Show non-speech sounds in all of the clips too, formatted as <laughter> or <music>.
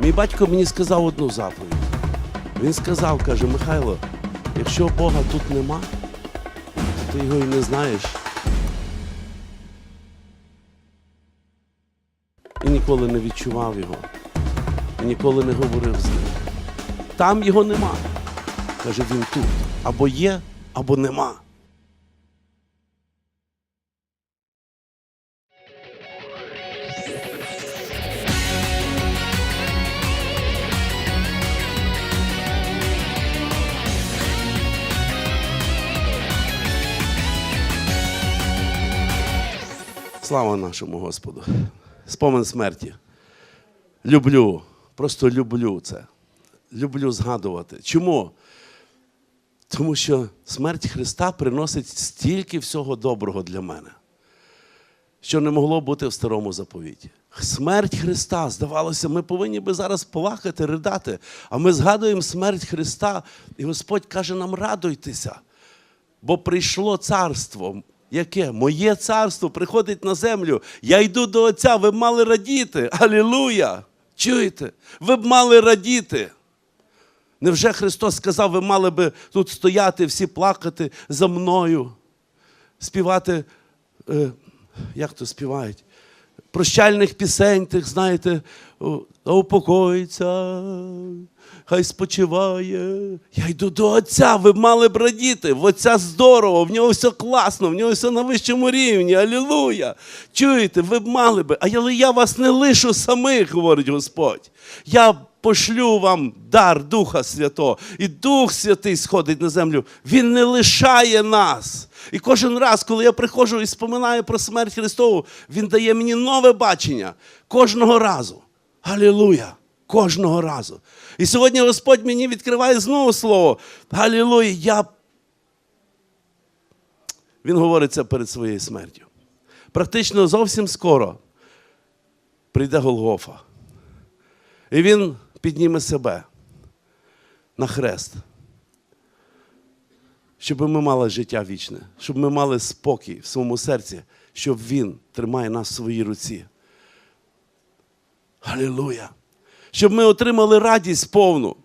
Мій батько мені сказав одну заповідь. Він сказав, каже, Михайло, якщо Бога тут нема, то ти його і не знаєш. І ніколи не відчував його. І ніколи не говорив з ним. Там його нема. Каже, він тут. Або є, або нема. Слава нашому Господу. Спомин смерті. Люблю, просто люблю це. Люблю згадувати. Чому? Тому що смерть Христа приносить стільки всього доброго для мене, що не могло бути в старому заповіті. Смерть Христа, здавалося, ми повинні би зараз плакати, ридати. А ми згадуємо смерть Христа, і Господь каже нам радуйтеся, бо прийшло царство. Яке? Моє царство приходить на землю. Я йду до Отця, ви б мали радіти. Алілуя! Чуєте? Ви б мали радіти. Невже Христос сказав, ви мали би тут стояти, всі плакати за мною, співати, е, як то співають? Прощальних пісень, тих, знаєте, упокоїться, хай спочиває. Я йду до Отця, ви мали б радіти. В Отця здорово, в нього все класно, в нього все на вищому рівні. Алілуя! Чуєте, ви б мали би. Але я вас не лишу самих, говорить Господь. Я пошлю вам дар Духа Святого. І Дух Святий сходить на землю. Він не лишає нас. І кожен раз, коли я приходжу і споминаю про смерть Христову, Він дає мені нове бачення кожного разу. Алілуя! Кожного разу. І сьогодні Господь мені відкриває знову слово. Алілуя! Я... Він говорить це перед своєю смертю. Практично зовсім скоро прийде Голгофа. І він підніме себе на хрест, щоб ми мали життя вічне, щоб ми мали спокій в своєму серці, щоб Він тримає нас в своїй руці. Алілуя! Щоб ми отримали радість повну,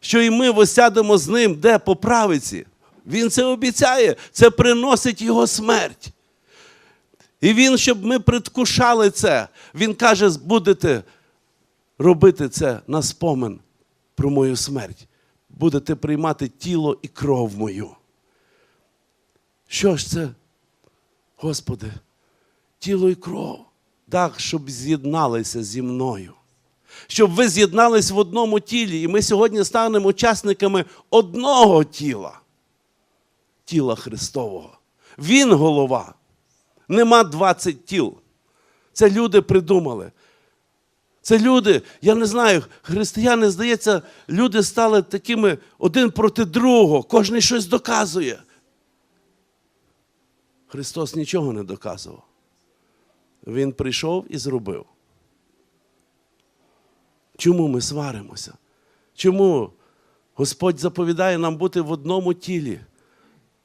що і ми восядемо з ним, де по правиці. Він це обіцяє, це приносить його смерть. І він, щоб ми предвкушали це, він каже, будете робити це на спомин про мою смерть. Будете приймати тіло і кров мою. Що ж це, Господи, тіло і кров, так, щоб з'єдналися зі мною. Щоб ви з'єднались в одному тілі, і ми сьогодні станемо учасниками одного тіла, тіла Христового. Він голова. Нема 20 тіл. Це люди придумали. Це люди, я не знаю, християни, здається, люди стали такими один проти другого, кожен щось доказує. Христос нічого не доказував. Він прийшов і зробив. Чому ми сваримося? Чому Господь заповідає нам бути в одному тілі?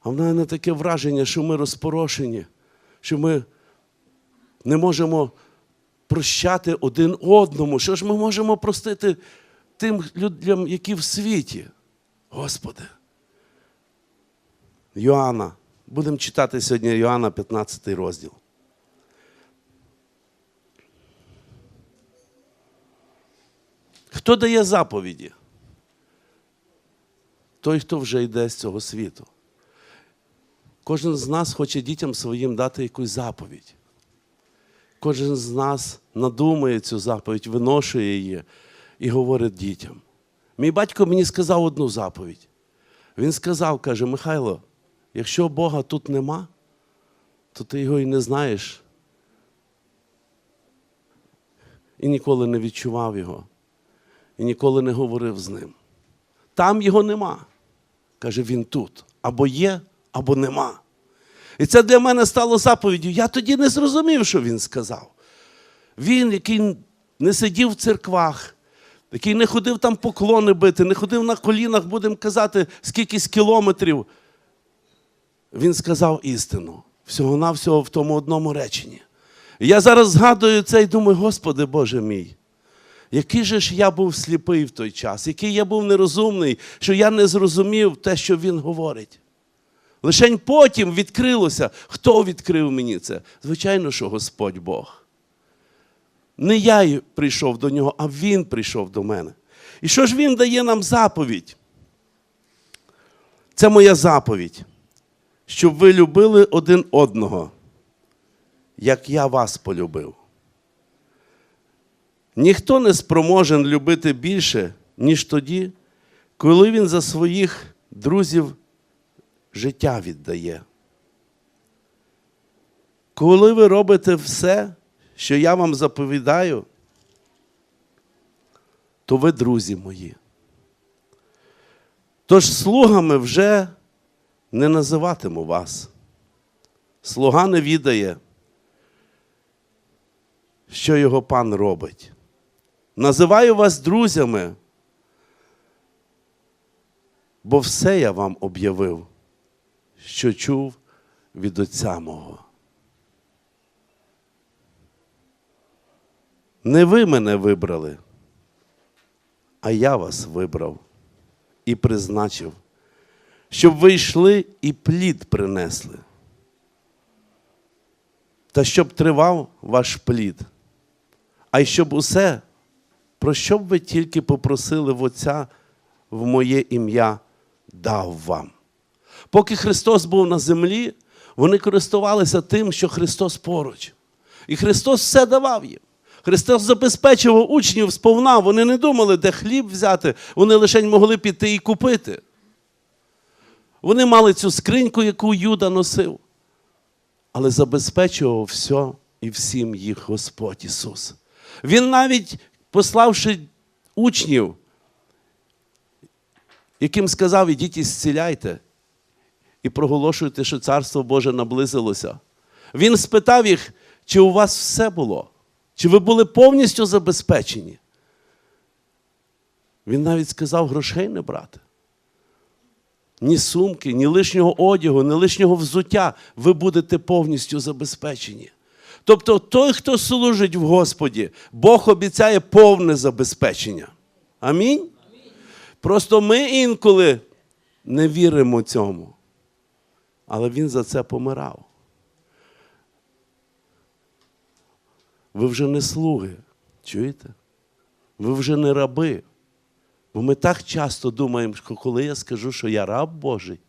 А в мене таке враження, що ми розпорошені, що ми не можемо прощати один одному. Що ж ми можемо простити тим людям, які в світі? Господи. Йоанна. Будемо читати сьогодні Йоанна 15 розділ. Хто дає заповіді? Той, хто вже йде з цього світу. Кожен з нас хоче дітям своїм дати якусь заповідь. Кожен з нас надумує цю заповідь, виношує її і говорить дітям. Мій батько мені сказав одну заповідь. Він сказав, каже, Михайло, якщо Бога тут нема, то ти його і не знаєш. І ніколи не відчував його, і ніколи не говорив з ним. Там його нема. Каже, він тут. Або є, або нема. І це для мене стало заповіддю. Я тоді не зрозумів, що він сказав. Він, який не сидів в церквах, який не ходив там поклони бити, не ходив на колінах, будемо казати, скільки кілометрів. Він сказав істину. Всього-навсього в тому одному реченні. Я зараз згадую це і думаю, Господи Боже мій, який же ж я був сліпий в той час, який я був нерозумний, що я не зрозумів те, що він говорить. Лишень потім відкрилося, хто відкрив мені це? Звичайно, що Господь Бог. Не я прийшов до нього, а Він прийшов до мене. І що ж Він дає нам заповідь? Це моя заповідь, щоб ви любили один одного, як я вас полюбив. Ніхто не спроможен любити більше, ніж тоді, коли він за своїх друзів життя віддає. Коли ви робите все, що я вам заповідаю, то ви друзі мої. Тож слугами вже не називатиму вас. Слуга не відає, що його пан робить. Називаю вас друзями, бо все я вам об'явив, що чув від Отця мого. Не ви мене вибрали, а я вас вибрав і призначив, щоб ви йшли і плід принесли. Та щоб тривав ваш плід, а й щоб усе, про що б ви тільки попросили в Отця в моє ім'я, дав вам. Поки Христос був на землі, вони користувалися тим, що Христос поруч. І Христос все давав їм. Христос забезпечував учнів сповна. Вони не думали, де хліб взяти, вони лише могли піти і купити. Вони мали цю скриньку, яку Юда носив, але забезпечував все і всім їх Господь Ісус. Він навіть, пославши учнів, яким сказав, ідіть і зціляйте, і проголошуйте, що Царство Боже наблизилося. Він спитав їх, чи у вас все було? Чи ви були повністю забезпечені? Він навіть сказав грошей не брати. Ні сумки, ні лишнього одягу, ні лишнього взуття. Ви будете повністю забезпечені. Тобто той, хто служить в Господі, Бог обіцяє повне забезпечення. Амінь? Просто ми інколи не віримо цьому. Але Він за це помирав. Ви вже не слуги, чуєте? Ви вже не раби. Бо ми так часто думаємо, що коли я скажу, що я раб Божий,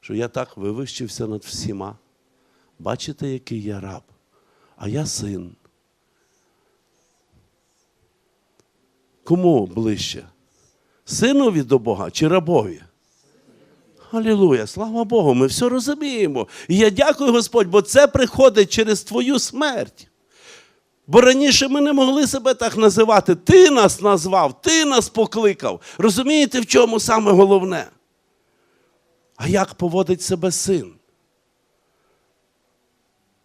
що я так вивищився над всіма. Бачите, який я раб, а я син. Кому ближче? Синові до Бога чи рабові? Алілуя, слава Богу, ми все розуміємо. І я дякую Господь, бо це приходить через Твою смерть. Бо раніше ми не могли себе так називати. Ти нас назвав, ти нас покликав. Розумієте, в чому саме головне? А як поводить себе син?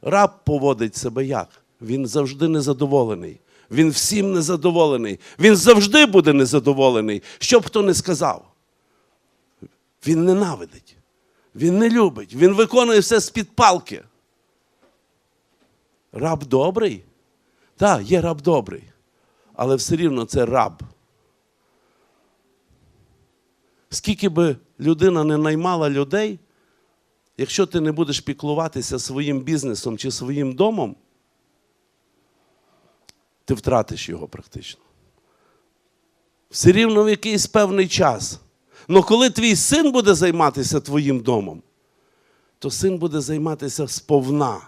Раб поводить себе як? Він завжди незадоволений. Він всім незадоволений. Він завжди буде незадоволений. Що б хто не сказав. Він ненавидить. Він не любить. Він виконує все з-під палки. Раб добрий? Так, є раб добрий, але все рівно це раб. Скільки би людина не наймала людей, якщо ти не будеш піклуватися своїм бізнесом чи своїм домом, ти втратиш його практично. Все рівно в якийсь певний час. Але коли твій син буде займатися твоїм домом, то син буде займатися сповна.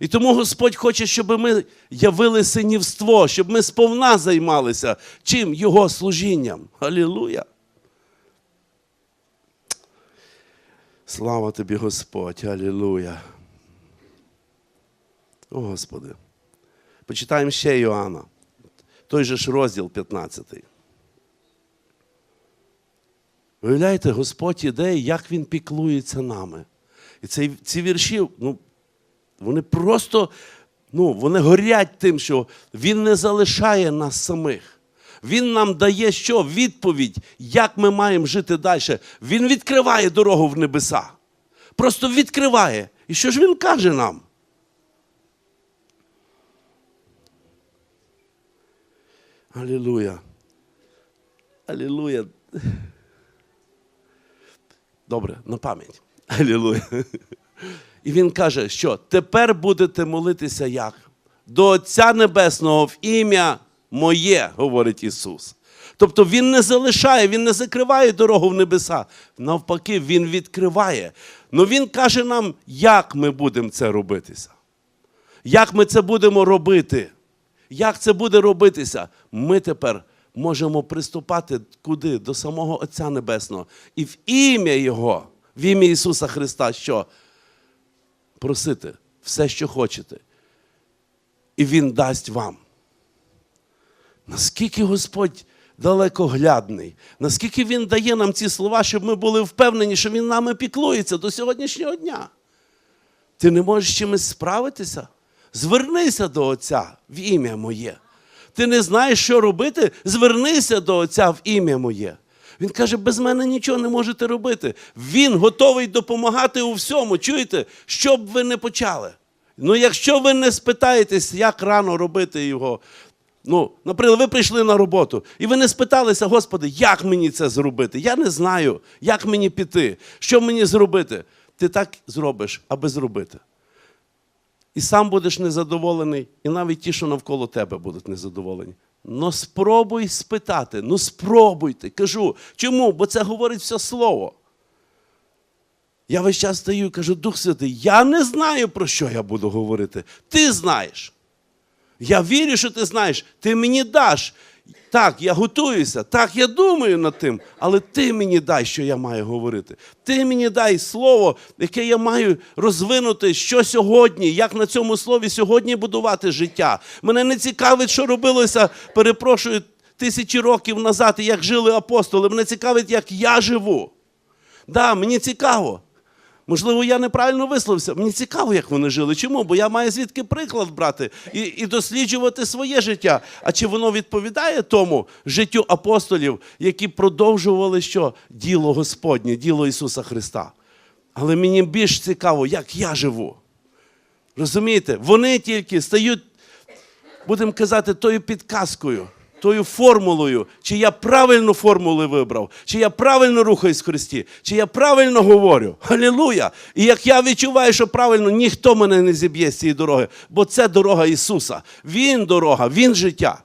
І тому Господь хоче, щоб ми явили синівство, щоб ми сповна займалися чим? Його служінням. Алілуя. Слава тобі, Господь, Алілуя. О, Господи. Почитаємо ще Іоанна. Той же ж розділ 15. Виявляєте, Господь іде, як Він піклується нами. І ці, ці вірші, ну, вони просто ну, вони горять тим, що Він не залишає нас самих. Він нам дає що? Відповідь, як ми маємо жити далі. Він відкриває дорогу в небеса. Просто відкриває. І що ж він каже нам? Алілуя. Алілуя. Добре, на пам'ять. Алілуя. І він каже, що тепер будете молитися як? До Отця Небесного в ім'я моє, говорить Ісус. Тобто Він не залишає, Він не закриває дорогу в небеса. Навпаки, Він відкриває. Но Він каже нам, як ми будемо це робитися. Як ми це будемо робити? Як це буде робитися? Ми тепер можемо приступати куди? До самого Отця Небесного. І в ім'я Його, в ім'я Ісуса Христа, що? Просити все, що хочете. І Він дасть вам. Наскільки Господь далекоглядний, наскільки Він дає нам ці слова, щоб ми були впевнені, що Він нами піклується до сьогоднішнього дня. Ти не можеш чимось справитися? Звернися до Отця в ім'я моє. Ти не знаєш, що робити? Звернися до Отця в ім'я моє. Він каже, без мене нічого не можете робити. Він готовий допомагати у всьому. Чуєте, що б ви не почали. Ну, якщо ви не спитаєтесь, як рано робити його. Ну, наприклад, ви прийшли на роботу, і ви не спиталися, Господи, як мені це зробити? Я не знаю, як мені піти, що мені зробити. Ти так зробиш, аби зробити. І сам будеш незадоволений, і навіть ті, що навколо тебе будуть незадоволені. Ну спробуй спитати, ну спробуйте. Кажу. Чому? Бо це говорить все слово. Я весь час стою і кажу, Дух Святий, я не знаю, про що я буду говорити. Ти знаєш. Я вірю, що ти знаєш, ти мені даш. Так, я готуюся, так, я думаю над тим, але ти мені дай, що я маю говорити. Ти мені дай слово, яке я маю розвинути, що сьогодні, як на цьому слові сьогодні будувати життя. Мене не цікавить, що робилося, перепрошую, тисячі років назад, як жили апостоли. Мене цікавить, як я живу. Да, мені цікаво. Можливо, я неправильно висловився. Мені цікаво, як вони жили. Чому? Бо я маю звідки приклад брати і, і досліджувати своє життя. А чи воно відповідає тому життю апостолів, які продовжували що? Діло Господнє, діло Ісуса Христа. Але мені більш цікаво, як я живу. Розумієте? Вони тільки стають, будемо казати, тою підказкою, тою формулою, чи я правильну формулу вибрав, чи я правильно рухаюсь в Христі, чи я правильно говорю. Халілуя! І як я відчуваю, що правильно, ніхто мене не зіб'є з цієї дороги, бо це дорога Ісуса. Він дорога, Він життя.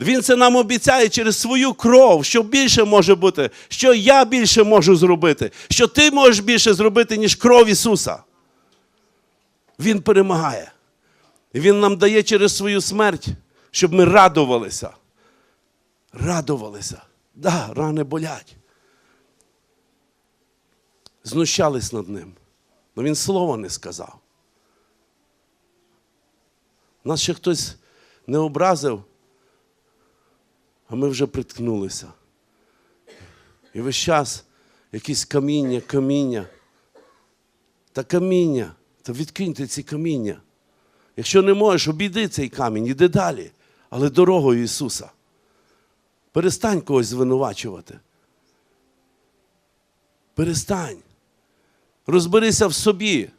Він це нам обіцяє через свою кров, що більше може бути, що я більше можу зробити, що ти можеш більше зробити, ніж кров Ісуса. Він перемагає. Він нам дає через свою смерть, щоб ми радувалися. Радувалися. Да, рани болять. Знущались над ним. Але він слова не сказав. Нас ще хтось не образив, а ми вже приткнулися. І весь час якісь каміння, каміння. Та каміння, та відкиньте ці каміння. Якщо не можеш, обійди цей камінь, іди далі, але дорогою Ісуса. Перестань когось звинувачувати. Перестань. Розберися в собі.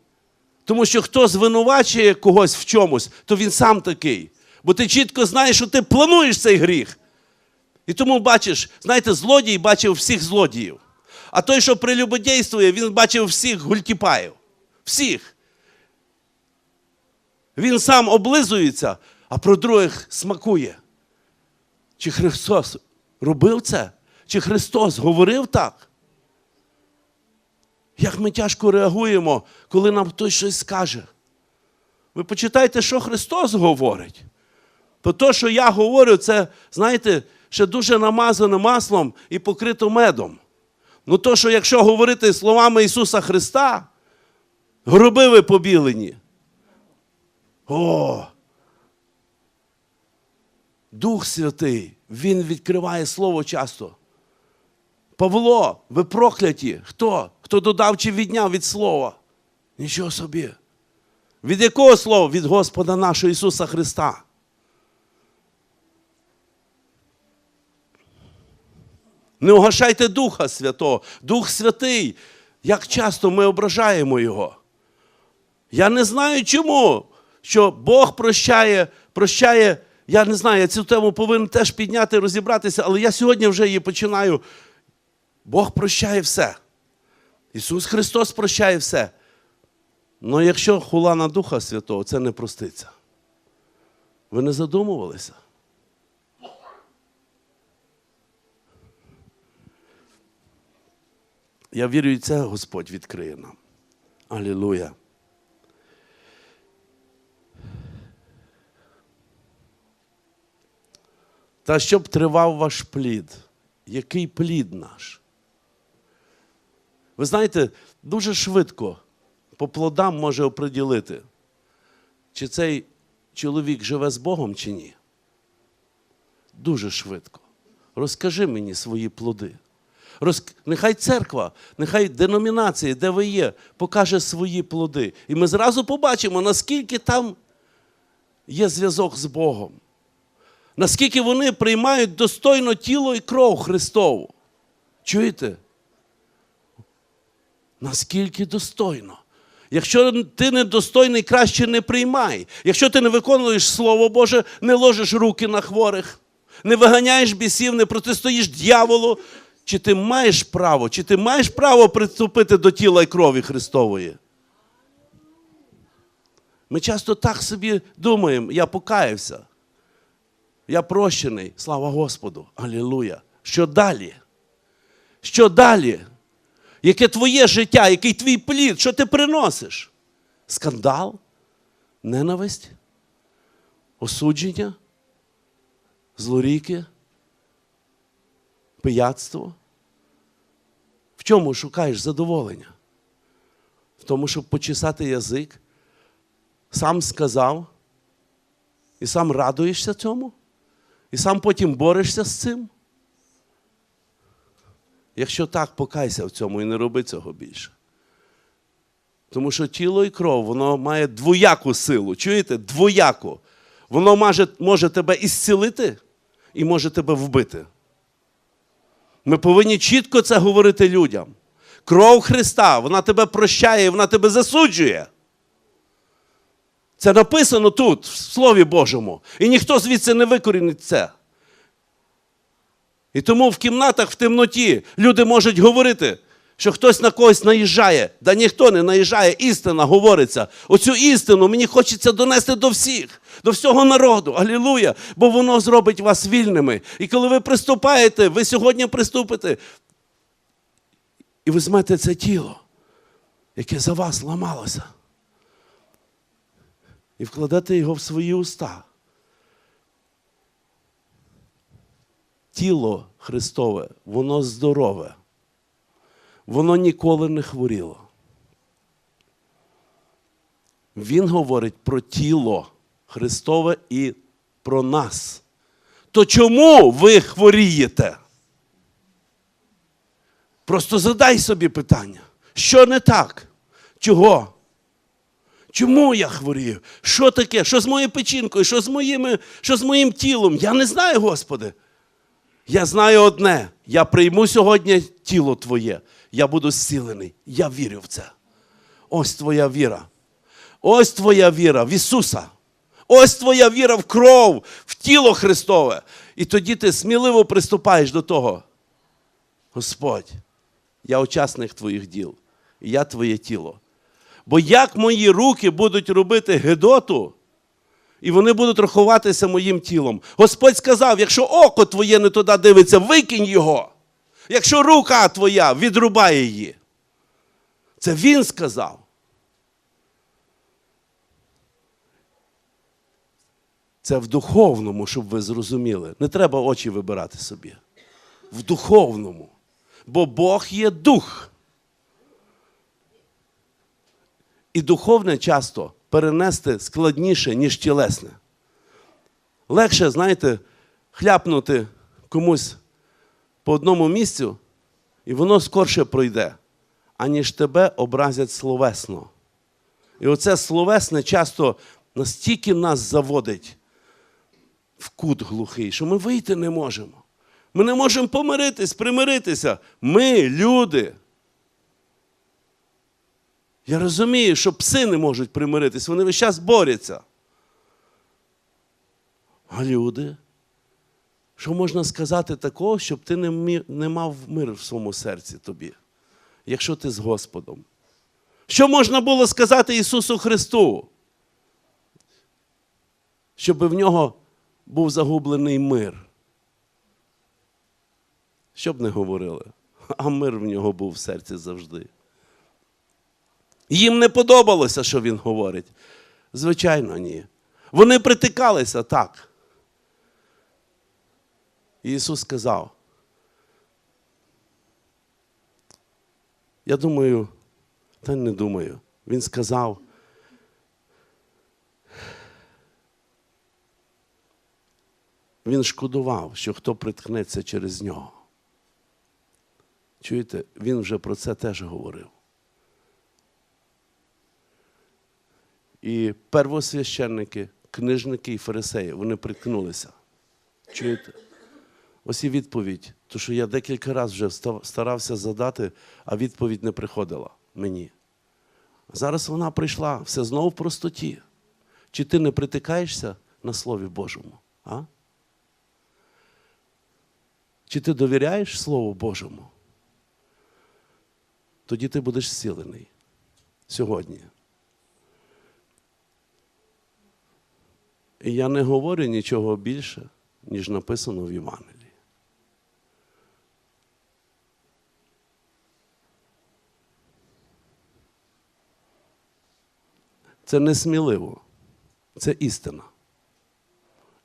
Тому що хто звинувачує когось в чомусь, то він сам такий. Бо ти чітко знаєш, що ти плануєш цей гріх. І тому бачиш, знаєте, злодій бачив всіх злодіїв. А той, що прелюбодійствує, він бачив всіх гультіпаїв. Всіх. Він сам облизується, а про других смакує. Чи Христос робив це? Чи Христос говорив так? Як ми тяжко реагуємо, коли нам хтось щось скаже? Ви почитайте, що Христос говорить. То те, що я говорю, це, знаєте, ще дуже намазано маслом і покрито медом. Ну то, що якщо говорити словами Ісуса Христа, гроби ви побілені. О! Дух Святий, Він відкриває Слово часто. Павло, ви прокляті. Хто? Хто додав чи відняв від Слова? Нічого собі. Від якого слова? Від Господа нашого Ісуса Христа. Не угашайте Духа Святого. Дух Святий. Як часто ми ображаємо Його. Я не знаю чому, що Бог прощає, прощає Я не знаю, я цю тему повинен теж підняти, розібратися, але я сьогодні вже її починаю. Бог прощає все. Ісус Христос прощає все. Але якщо хула на Духа Святого, це не проститься. Ви не задумувалися? Я вірю, і це Господь відкриє нам. Алілуя. Та щоб тривав ваш плід. Який плід наш? Ви знаєте, дуже швидко по плодам може оприділити, чи цей чоловік живе з Богом, чи ні. Дуже швидко. Розкажи мені свої плоди. Роз... Нехай церква, нехай деномінація, де ви є, покаже свої плоди. І ми зразу побачимо, наскільки там є зв'язок з Богом. Наскільки вони приймають достойно тіло і кров Христову. Чуєте? Наскільки достойно. Якщо ти недостойний, краще не приймай. Якщо ти не виконуєш Слово Боже, не ложиш руки на хворих, не виганяєш бісів, не протистоїш дьяволу, чи ти маєш право, чи ти маєш право приступити до тіла і крові Христової? Ми часто так собі думаємо, я покаявся. Я прощений, слава Господу, Алілуя. Що далі? Що далі? Яке твоє життя, який твій плід, що ти приносиш? Скандал? Ненависть? Осудження? Злоріки? Пияцтво? В чому шукаєш задоволення? В тому, щоб почесати язик? Сам сказав? І сам радуєшся цьому? І сам потім борешся з цим? Якщо так, покайся в цьому і не роби цього більше. Тому що тіло і кров, воно має двояку силу. Чуєте? Двояку. Воно може, може тебе ісцілити і може тебе вбити. Ми повинні чітко це говорити людям. Кров Христа, вона тебе прощає, вона тебе засуджує. Це написано тут, в Слові Божому. І ніхто звідси не викорінить це. І тому в кімнатах в темноті люди можуть говорити, що хтось на когось наїжджає. Да ніхто не наїжджає, істина говориться. Оцю істину мені хочеться донести до всіх, до всього народу. Алілуя! Бо воно зробить вас вільними. І коли ви приступаєте, ви сьогодні приступите і візьмете це тіло, яке за вас ламалося, і вкладете його в свої уста. тіло Христове, воно здорове, воно ніколи не хворіло. Він говорить про тіло Христове і про нас. То чому ви хворієте? Просто задай собі питання, що не так? Чого? Чому я хворію? Що таке? Що з моєю печінкою? Що з, моїми, що з моїм тілом? Я не знаю, Господи. Я знаю одне: я прийму сьогодні тіло Твоє, я буду зцілений. Я вірю в це. Ось твоя віра. Ось твоя віра в Ісуса. Ось твоя віра в кров, в тіло Христове. І тоді ти сміливо приступаєш до того. Господь, я учасник твоїх діл, і я твоє тіло. Бо як мої руки будуть робити Гедоту, і вони будуть рахуватися моїм тілом. Господь сказав: якщо око твоє не туди дивиться, викинь його. Якщо рука твоя відрубає її. Це він сказав. Це в духовному, щоб ви зрозуміли. Не треба очі вибирати собі. В духовному. Бо Бог є дух. І духовне часто перенести складніше, ніж тілесне. Легше, знаєте, хляпнути комусь по одному місцю, і воно скорше пройде, аніж тебе образять словесно. І оце словесне часто настільки нас заводить в кут глухий, що ми вийти не можемо. Ми не можемо помиритись, примиритися. Ми люди. Я розумію, що пси не можуть примиритись, вони весь час борються. А люди? Що можна сказати такого, щоб ти не, не мав мир в своєму серці тобі, якщо ти з Господом? Що можна було сказати Ісусу Христу? Щоб в нього був загублений мир. Що б не говорили, а мир в нього був в серці завжди. Їм не подобалося, що він говорить. Звичайно, ні. Вони притикалися так. Ісус сказав. Я думаю, та не думаю. Він сказав. Він шкодував, що хто приткнеться через нього. Чуєте, він вже про це теж говорив. І первосвященники, книжники і фарисеї, вони приткнулися. Чуєте? Ось і відповідь. То, що я декілька разів вже старався задати, а відповідь не приходила мені. Зараз вона прийшла, все знову в простоті. Чи ти не притикаєшся на Слові Божому? А? Чи ти довіряєш Слову Божому? Тоді ти будеш зцілений сьогодні. І я не говорю нічого більше, ніж написано в Євангелії. Це не сміливо, це істина.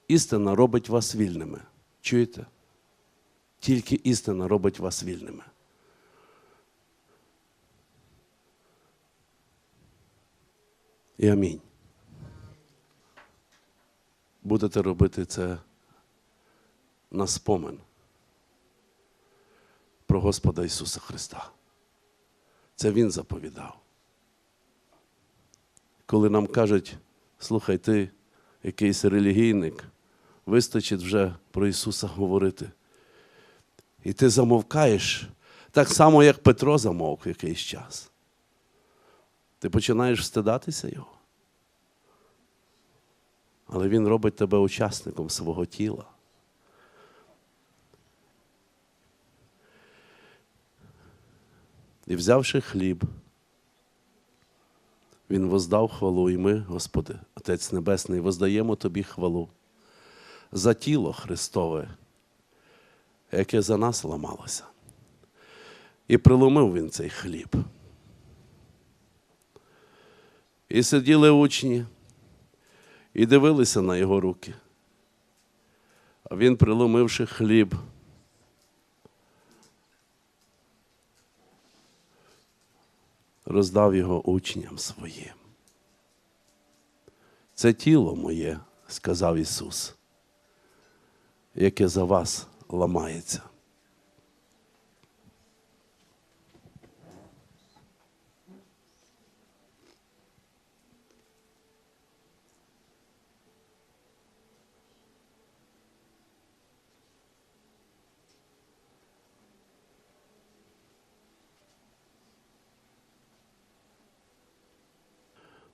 Істина робить вас вільними. Чуєте? Тільки істина робить вас вільними. І амінь. Будете робити це на спомин про Господа Ісуса Христа. Це Він заповідав. Коли нам кажуть, слухай, ти якийсь релігійник, вистачить вже про Ісуса говорити. І ти замовкаєш так само, як Петро замовк якийсь час. Ти починаєш встидатися його. Але він робить тебе учасником свого тіла. І взявши хліб, він воздав хвалу, і ми, Господи, Отець Небесний, воздаємо Тобі хвалу за тіло Христове, яке за нас ламалося. І приломив він цей хліб. І сиділи учні і дивилися на його руки. А він, приломивши хліб, роздав його учням своїм. Це тіло моє, сказав Ісус, яке за вас ламається.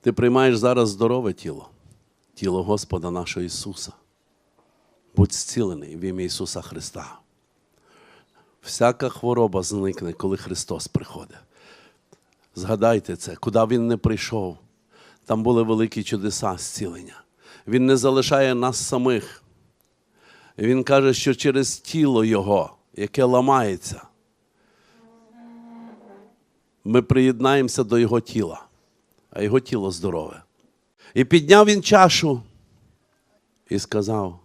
Ти приймаєш зараз здорове тіло, тіло Господа нашого Ісуса. Будь зцілений в ім'я Ісуса Христа. Всяка хвороба зникне, коли Христос приходить. Згадайте це, куди Він не прийшов. Там були великі чудеса зцілення. Він не залишає нас самих. Він каже, що через тіло Його, яке ламається, ми приєднаємося до Його тіла а його тіло здорове. І підняв він чашу і сказав: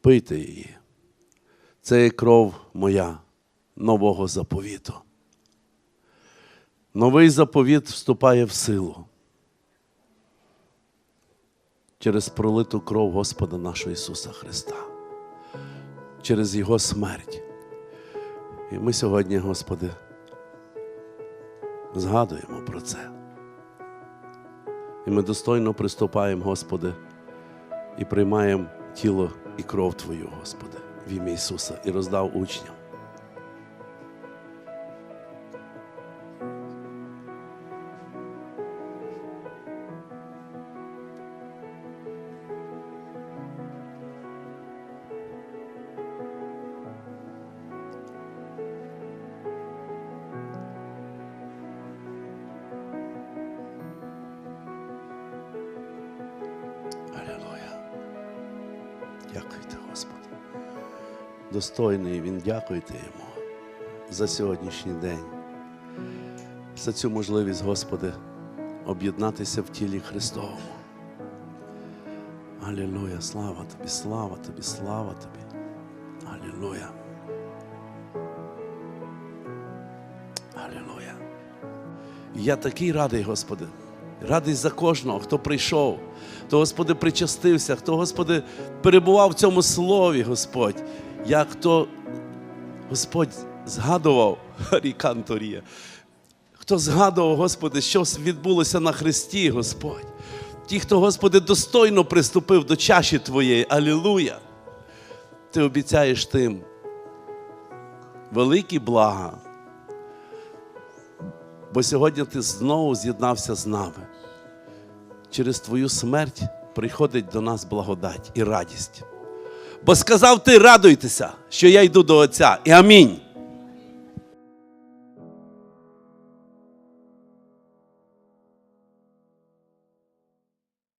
пийте її. Це є кров моя нового заповіту. Новий заповіт вступає в силу через пролиту кров Господа нашого Ісуса Христа, через Його смерть. І ми сьогодні, Господи, згадуємо про це. І ми достойно приступаємо, Господи, і приймаємо тіло і кров Твою, Господи, в ім'я Ісуса, і роздав учням. Достойний. Він дякуйте йому за сьогоднішній день, за цю можливість, Господи, об'єднатися в тілі Христовому. Алілуя, слава тобі, слава тобі, слава тобі. Алілуя. Алілуя. Я такий радий, Господи. Радий за кожного, хто прийшов, хто, Господи, причастився, хто, Господи, перебував в цьому слові, Господь. Як хто, Господь, згадував <laughs> Ріканторія, хто згадував, Господи, що відбулося на Христі, Господь. Ті, хто, Господи, достойно приступив до чаші Твоєї, Алілуя. Ти обіцяєш тим великі блага. Бо сьогодні ти знову з'єднався з нами. Через твою смерть приходить до нас благодать і радість. Бо сказав ти, радуйтеся, що я йду до Отця. І амінь.